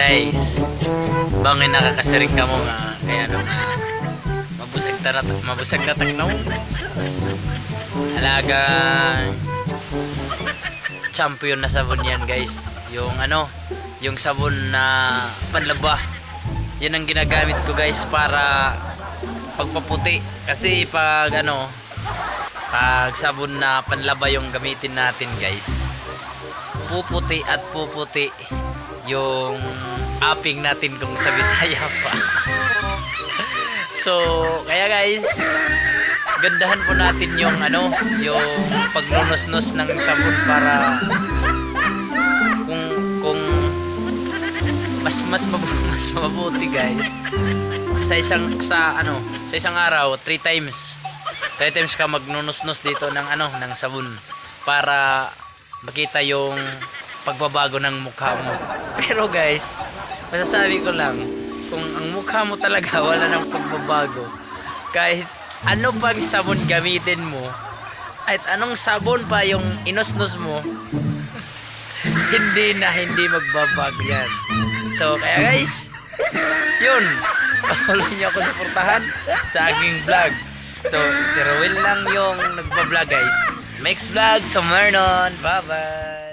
Guys, bangin nakakasiring ka mo nga kaya nung uh, mabusag tarat mabusag na taknaw. Sus. Alagang champion na sabon yan guys. Yung ano, yung sabon na panlaba. Yan ang ginagamit ko guys para pagpaputi. Kasi pag ano, pag sabon na panlaba yung gamitin natin guys. Puputi at puputi yung apping natin kung sa Bisaya pa. so, kaya guys, gandahan po natin yung ano, yung pagnunos-nos ng sabon para kung kung mas mas mabu- mas mabuti guys sa isang sa ano sa isang araw three times three times ka magnunos-nos dito ng ano ng sabon para makita yung pagbabago ng mukha mo pero guys masasabi ko lang kung ang mukha mo talaga wala nang pagbabago kahit ano pang sabon gamitin mo at anong sabon pa yung inosnos mo hindi na hindi magbabago yan. So, kaya guys, yun. Patuloy niyo ako suportahan sa aking vlog. So, si Rowel lang yung nagbablog guys. Makes vlog, summer nun. Bye-bye.